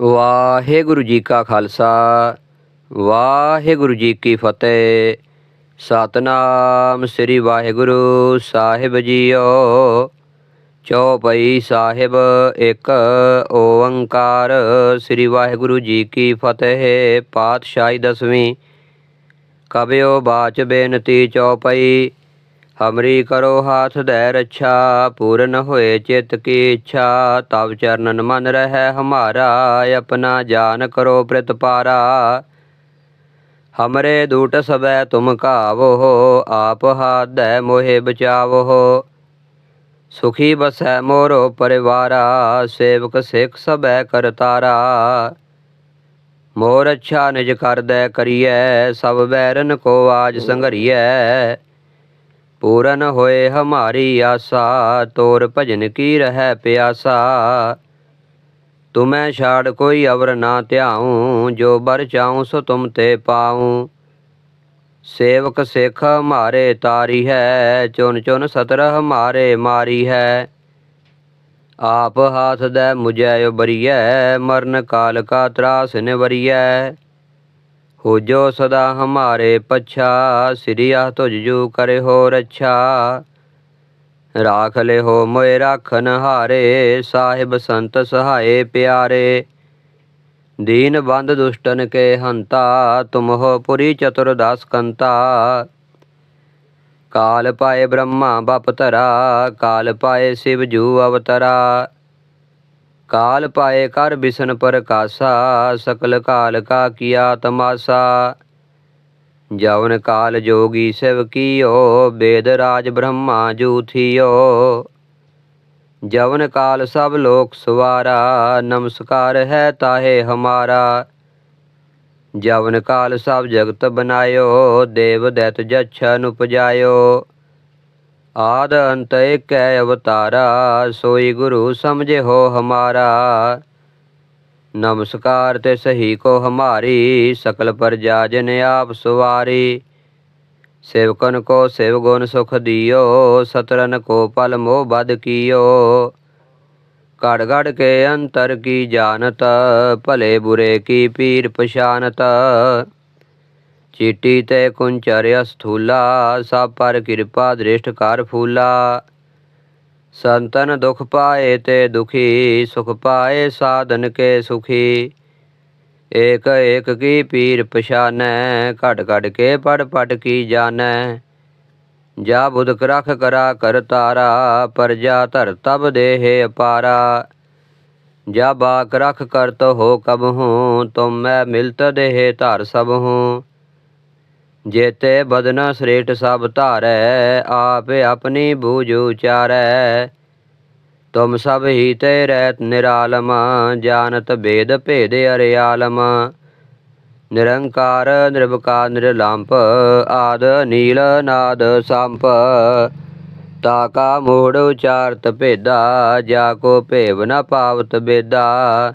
ਵਾਹਿਗੁਰੂ ਜੀ ਕਾ ਖਾਲਸਾ, ਵਾਹਿਗੁਰੂ ਜੀ ਕੀ ਫਤਿਹ। ਸਤਨਾਮ ਸ੍ਰੀ ਵਾਹਿਗੁਰੂ ਸਾਹਿਬ ਜੀਓ। ਚੌਪਈ ਸਾਹਿਬ ਇੱਕ ਓੰਕਾਰ, ਸ੍ਰੀ ਵਾਹਿਗੁਰੂ ਜੀ ਕੀ ਫਤਿਹ, ਪਾਤਸ਼ਾਹੀ ਦਸਵੀਂ। ਕਬਿਓ ਬਾਚ ਬੇਨਤੀ ਚੌਪਈ ਹਮਰੀ ਕਰੋ ਹਾਥ ਦੈ ਰੱਛਾ, ਪੂਰਨ ਹੋਏ ਚਿਤ ਕੀ ਇੱਛਾ। ਤਵ ਚਰਨਨ ਮਨ ਰਹਿ ਹਮਾਰਾ, ਆਪਣਾ ਜਾਨ ਕਰੋ ਪ੍ਰਤਪਾਰਾ ਹਮਰੇ ਦੂਟ ਸਬੈ ਤੁਮ ਕਾਵੋ ਆਪ ਹਾਥ ਦੈ ਮੋਹਿ ਬਚਾਵੋ ਸੁਖੀ ਬਸੈ ਮੋਰੋ ਪਰਿਵਾਰਾ, ਸੇਵਕ ਸਿੱਖ ਸਬੈ ਕਰਤਾਰਾ ਮੋਰ ਅੱਛਾ ਨਿਜ ਕਰਦੈ ਕਰੀਐ, ਸਭ ਬੈਰਨ ਕੋ ਆਜ ਸੰਘਰੀਐ। ਪੂਰਨ ਹੋਏ ਹਮਾਰੀ ਆਸਾ, ਤੋਰ ਭਜਨ ਕੀ ਰਹਿ ਪਿਆਸਾ। ਤੁਮੈ ਛਾੜ ਕੋਈ ਅਵਰ ਨਾ ਧਿਆਉ, ਜੋ ਬਰ ਚਾਉ ਸੋ ਤੁਮ ਤੇ ਪਾਉ। ਸੇਵਕ ਸਿੱਖ ਹਮਾਰੇ ਤਾਰੀ ਹੈ, ਚੁਨ ਚੁਨ ਸਤਰ ਹਮਾਰੇ ਮਾਰੀ ਹੈ। ਆਪ ਹਾਥ ਦੈ ਮੁਝੈ ਉਬਰੀਐ, ਮਰਨ ਕਾਲ ਕਾ ਤਰਾਸ ਨਿਵਰੀਐ। ਹੋ ਜੋ ਸਦਾ ਹਮਾਰੇ ਪਛਾ ਸ੍ਰੀਆ ਤੁਝ ਜੂ ਕਰੇ ਹੋ ਰੱਛਾ। ਰਾਖ ਲੈ ਹੋ ਮੋਇ ਰਾਖਨ ਹਾਰੇ, ਸਾਹਿਬ ਸੰਤ ਸਹਾਏ ਪਿਆਰੇ। ਦੀਨ ਬੰਦ ਦੁਸ਼ਟਨ ਕੇ ਹੰਤਾ, ਤੁਮ ਹੋ ਪੁਰੀ ਚਤੁਰਦਾਸ ਕੰਤਾ। ਕਾਲ ਪਾਏ ਬ੍ਰਹਮਾ ਬਪ ਤਰਾ ਕਾਲ ਪਾਏ ਸਿਵ ਜੂ ਅਵਤਰਾ। ਕਾਲ ਪਾਏ ਕਰ ਬਿਸ਼ਨ ਪ੍ਰਕਾਸ਼ਾ ਸਕਲ ਕਾਲ ਕਾ ਕੀਆ ਤਮਾਸਾ ਜਵਨ ਕਾਲ ਜੋਗੀ ਸਿਵ ਕੀਓ ਬੇਦ ਰਾਜ ਬ੍ਰਹਮਾ ਜੂ ਥੀਓ ਜਵਨ ਕਾਲ ਸਭ ਲੋਕ ਸਵਾਰਾ ਨਮਸਕਾਰ ਹੈ ਤਾਹੇ ਹਮਾਰਾ ਜਵਨ ਕਾਲ ਸਭ ਜਗਤ ਬਨਾਇਓ ਦੇਵ ਦੈਤ ਜਛਨ ਉਪਜਾਇਓ ਆਦ ਅੰਤ ਕੈ ਅਵਤਾਰਾ, ਸੋਈ ਗੁਰੂ ਸਮਝੇ ਹੋ ਹਮਾਰਾ। ਨਮਸਕਾਰ ਤੇ ਸਹੀ ਕੋ ਹਮਾਰੀ, ਸਕਲ ਪ੍ਰਜਾ ਜਨ ਆਪ ਸੁਵਾਰੀ। ਸੇਵਕਨ ਕੋ ਸੇਵ ਗੁਣ ਸੁਖ ਦਿਓ, ਸਤਰਨ ਕੋ ਪਲ ਮੋਹ ਬਦ ਕੀਓ। ਘੜ ਘੜ ਕੇ ਅੰਤਰ ਕੀ ਜਾਣਤ, ਭਲੇ ਬੁਰੇ ਕੀ ਪੀਰ ਪਛਾਨਤ। ਚੀਟੀ ਤੇ ਕੁੰਚਰ ਅਸਥੂਲਾ ਸਭ ਪਰ ਕਿਰਪਾ ਦ੍ਰਿਸ਼ਟ ਕਰ ਫੂਲਾ। ਸੰਤਨ ਦੁਖ ਪਾਏ ਤੇ ਦੁਖੀ, ਸੁਖ ਪਾਏ ਸਾਧਨ ਕੇ ਸੁਖੀ। ਏਕ ਏਕ ਕੀ ਪੀਰ ਪਛਾਨੈ ਘਟ ਘਟ ਕੇ ਪੜ ਪੜ ਕੀ ਜਾਣੈ। ਜਾ ਬੁਧਕ ਰਖ ਕਰਾ ਕਰ ਤਾਰਾ ਪਰਜਾ ਧਰ ਤਬ ਦੇਹ ਅਪਾਰਾ। ਜਾ ਬਾਕ ਰਖ ਕਰਤ ਹੋ ਕਬ ਹੂੰ, ਤੁਮ ਮੈਂ ਮਿਲਤ ਦੇਹ ਧਰ ਸਭ ਹੂੰ। ਜੇਤੇ ਬਦਨ ਸ੍ਰੇਟ ਸਭ ਧਾਰੈ, ਆਪ ਆਪਣੀ ਬੂਝ ਉਚਾਰੈ। ਤੁਮ ਸਭ ਹੀ ਤੇ ਰਹਿਤ ਨਿਰਾਲਮ, ਜਾਣਤ ਭੇਦ ਭੇਦ ਅਰਿਆਲਮ ਨਿਰੰਕਾਰ ਨਿਰਭਕਾਰ ਨਿਰਲੰਪ, ਆਦ, ਨੀਲ, ਨਾਦ, ਸੰਪ। ਤਾਕਾ ਮੂੜ ਉਚਾਰਤ ਭੇਦਾ, ਜਾ ਕੋ ਭੇਵ ਨ ਪਾਵਤ ਬੇਦਾ।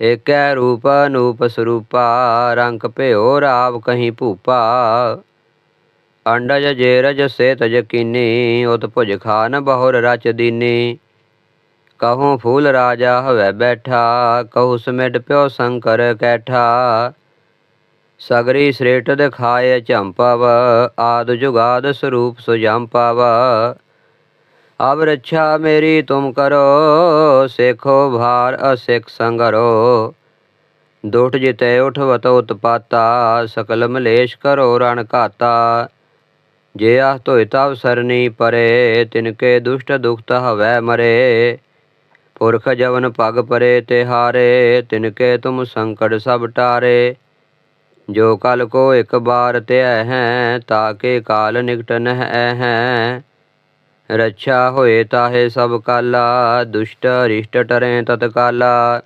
ਏਕੈ ਰੂਪ ਅਨੂਪ ਸਰੂਪਾ, ਰੰਗ ਭਿਓ ਰਾਵ ਕਹੀਂ ਭੂਪਾ। ਅੰਡਜ ਜੇਰਜ ਸੇ ਤਜ ਕੀਨੀ, ਉਤ ਭੁਜ ਖਾਨ ਬਹੁਰ ਰਚ ਦੀਨੀ। ਕਹੂੰ ਫੂਲ ਰਾਜਾ ਹਵੈ ਬੈਠਾ, ਕਹੂ ਸਮਿਟ ਪਿਓ ਸ਼ੰਕਰ ਕੈਠਾ। ਸਗਰੀ ਸ੍ਰੇਟ ਦਿਖਾਏ ਝੰਪਵ, ਆਦ ਜੁਗਾਦ ਸਰੂਪ ਸੁਜੰਪਵ ਅਬ ਰੱਛਾ ਮੇਰੀ ਤੁਮ ਕਰੋ ਸੇਖੋ ਭਾਰ ਅਸਿਖ ਸੰਗਰੋ ਦੁਠ ਜਿਤੈ ਉਠਵਤ ਉਤਪਾਤਾ ਸਕਲ ਮਲੇਸ਼ ਕਰੋ ਰਣ ਘਾਤਾ ਜੇ ਆਹ ਧੋਇ ਤਵ ਸਰਨੀ ਪਰੇ ਤਿਨਕੇ ਦੁਸ਼ਟ ਦੁਖਤ ਹਵੈ ਮਰੇ ਪੁਰਖ ਜਵਨ ਪਗ ਪਰੇ ਤੇ ਹਾਰੇ ਤਿਨਕੇ ਤੁਮ ਸੰਕਟ ਸਭ ਟਾਰੇ ਜੋ ਕਲ ਕੋ ਇੱਕ ਬਾਰ ਤੇ ਹੈ ਤਾਕੇ ਕਾਲ ਨਿਕਟ ਨਹਿ ਹੈ ਰੱਛਾ ਹੋਏ ਤਾਹੇ ਸਭ ਕਾਲਾ, ਦੁਸ਼ਟ ਰਿਸ਼ਟ ਟਰੇ ਤਤਕਾਲਾ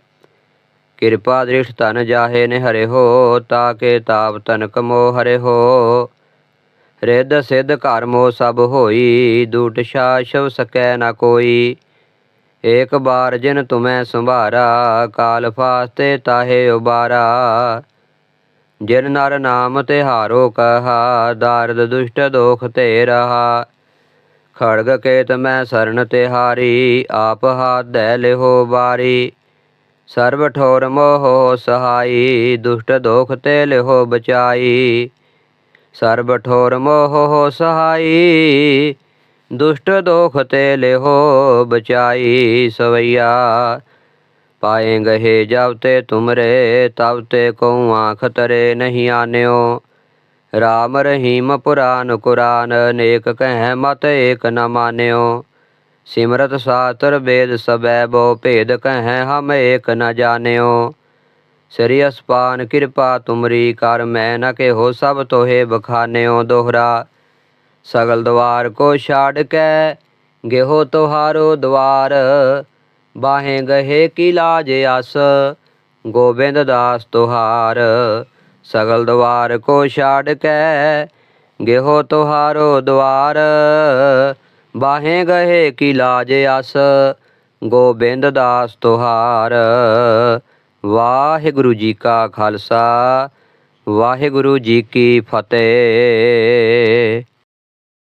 ਕਿਰਪਾ ਦ੍ਰਿਸ਼ਟ ਤਨ ਜਾਹੇ ਨੇ ਹਰੇ ਹੋ, ਤਾਕੇ ਤਾਪ ਤਨ ਕਮੋ ਹਰੇ ਹੋ। ਰਿੱਧ ਸਿੱਧ ਘਰ ਮੋ ਸਭ ਹੋਈ, ਦੂਟ ਸ਼ਾਸ਼ਵ ਸਕੈ ਨਾ ਕੋਈ। ਏਕ ਬਾਰ ਜਿਨ ਤੁਮੈ ਸੰਭਾਰਾ, ਕਾਲ ਫਾਸਤੇ ਤਾਹੇ ਉਬਾਰਾ। ਜਿਨ ਨਰ ਨਾਮ ਤੇ ਹਾਰੋ ਕਹਾ, ਦਾਰਦ ਦੁਸ਼ਟ ਦੋਖ ਤੇ ਰਹਾ ਖੜਗ ਕੇਤ ਮੈਂ ਸਰਨ ਤੇ ਹਾਰੀ, ਆਪ ਹਾਥ ਧੈ ਲਿਹੋ ਬਾਰੀ। ਸਰਬ ਠੋਰ ਮੋਹ ਸਹਾਈ, ਦੁਸ਼ਟ ਦੋਖ ਤੇ ਲਿਹੋ ਬਚਾਈ। ਸਰਬ ਠੋਰ ਮੋਹ ਸਹਾਈ, ਦੁਸ਼ਟ ਦੋਖ ਤੇ ਲਿਹੋ ਬਚਾਈ। ਸਵਈਆ ਪਾਏ ਗਹੇ ਜਬ ਤੇ ਤੁਮਰੇ, ਤਬ ਤੇ ਕਉ ਆਂਖ ਤਰੇ ਨਹੀਂ ਆਨਿਓ। ਰਾਮ ਰਹੀਮ ਪੁਰਾਨ ਕੁਰਾਨ, ਨੇਕ ਕਹਿ ਮਤ ਏਕ ਨ ਮਾਨਿਓ। ਸਿਮਰਤ ਸਾਤਰ ਵੇਦ ਸਬੈ ਬੋ ਭੇਦ ਕਹਿ ਹਮ ਏਕ ਨ ਜਾਣਿਓ। ਸ੍ਰੀ ਅਸਪਾਨ ਕਿਰਪਾ ਤੁਮਰੀ ਕਰ, ਮੈਂ ਨ ਕੇਹੋ ਸਭ ਤੋਹੇ ਬਖਾਨਿਓ ਦੋਹਰਾ। ਸਗਲ ਦਵਾਰ ਕੋ ਛਾੜ ਕੇ, ਗੇਹੋ ਤੁਹਾਰੋ ਦਵਾਰ। ਬਾਹੇ ਗਹੇ ਕੀ ਲਾਜ ਅਸ ਗੋਬਿੰਦ ਦਾਸ ਤੁਹਾਰ। ਸਗਲ ਦਵਾਰ ਕੋ ਛਾੜ ਕੇ ਗੇਹੋ ਤੁਹਾਰੋ ਦਵਾਰ। ਬਾਹੇ ਗਹੇ ਕੀ ਲਾਜ ਅਸ ਗੋਬਿੰਦ ਦਾਸ ਤੁਹਾਰ। ਵਾਹਿਗੁਰੂ ਜੀ ਕਾ ਖਾਲਸਾ, ਵਾਹਿਗੁਰੂ ਜੀ ਕੀ ਫਤਿਹ।